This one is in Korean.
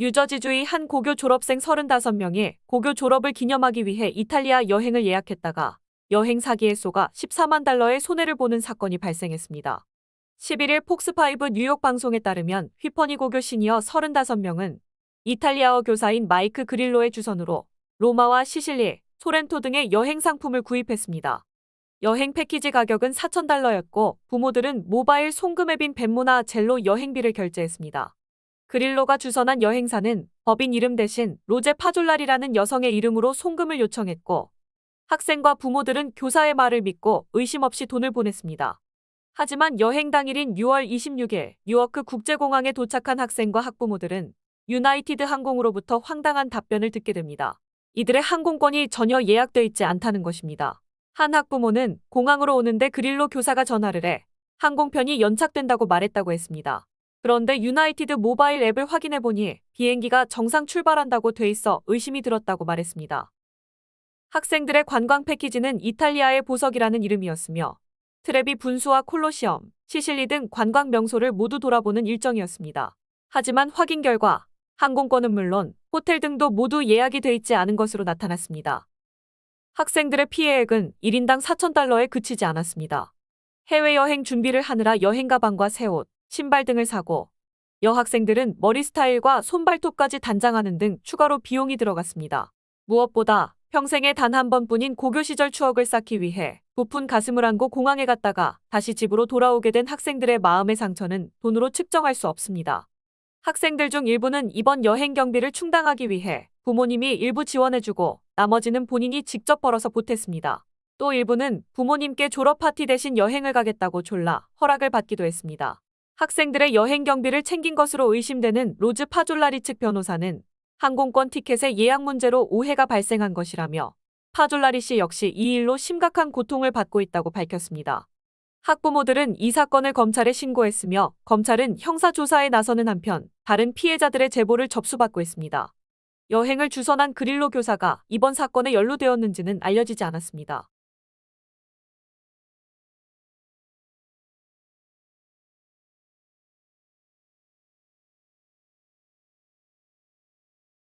뉴저지주의 한 고교 졸업생 35명이 고교 졸업을 기념하기 위해 이탈리아 여행을 예약했다가 여행 사기에 쏘가 14만 달러의 손해를 보는 사건이 발생했습니다. 11일 폭스5 뉴욕 방송에 따르면 휘퍼니 고교 시니어 35명은 이탈리아어 교사인 마이크 그릴로의 주선으로 로마와 시실리, 소렌토 등의 여행 상품을 구입했습니다. 여행 패키지 가격은 4,000달러였고 부모들은 모바일 송금 앱인 벤모나 젤로 여행비를 결제했습니다. 그릴로가 주선한 여행사는 법인 이름 대신 로제 파졸라리라는 여성의 이름으로 송금을 요청했고 학생과 부모들은 교사의 말을 믿고 의심 없이 돈을 보냈습니다. 하지만 여행 당일인 6월 26일 뉴워크 국제공항에 도착한 학생과 학부모들은 유나이티드 항공으로부터 황당한 답변을 듣게 됩니다. 이들의 항공권이 전혀 예약돼 있지 않다는 것입니다. 한 학부모는 공항으로 오는데 그릴로 교사가 전화를 해 항공편이 연착된다고 말했다고 했습니다. 그런데 유나이티드 모바일 앱을 확인해 보니 비행기가 정상 출발한다고 돼 있어 의심이 들었다고 말했습니다. 학생들의 관광 패키지는 이탈리아의 보석이라는 이름이었으며 트레비 분수와 콜로시엄, 시실리 등 관광 명소를 모두 돌아보는 일정이었습니다. 하지만 확인 결과 항공권은 물론 호텔 등도 모두 예약이 돼 있지 않은 것으로 나타났습니다. 학생들의 피해액은 1인당 4,000달러에 그치지 않았습니다. 해외여행 준비를 하느라 여행 가방과 새 옷, 신발 등을 사고 여학생들은 머리 스타일과 손발톱까지 단장하는 등 추가로 비용이 들어갔습니다. 무엇보다 평생에 단 한 번뿐인 고교 시절 추억을 쌓기 위해 부푼 가슴을 안고 공항에 갔다가 다시 집으로 돌아오게 된 학생들의 마음의 상처는 돈으로 측정할 수 없습니다. 학생들 중 일부는 이번 여행 경비를 충당하기 위해 부모님이 일부 지원해주고 나머지는 본인이 직접 벌어서 보탰습니다. 또 일부는 부모님께 졸업 파티 대신 여행을 가겠다고 졸라 허락을 받기도 했습니다. 학생들의 여행 경비를 챙긴 것으로 의심되는 로즈 파졸라리 측 변호사는 항공권 티켓의 예약 문제로 오해가 발생한 것이라며 파졸라리 씨 역시 이 일로 심각한 고통을 받고 있다고 밝혔습니다. 학부모들은 이 사건을 검찰에 신고했으며 검찰은 형사조사에 나서는 한편 다른 피해자들의 제보를 접수받고 있습니다. 여행을 주선한 그릴로 교사가 이번 사건에 연루되었는지는 알려지지 않았습니다.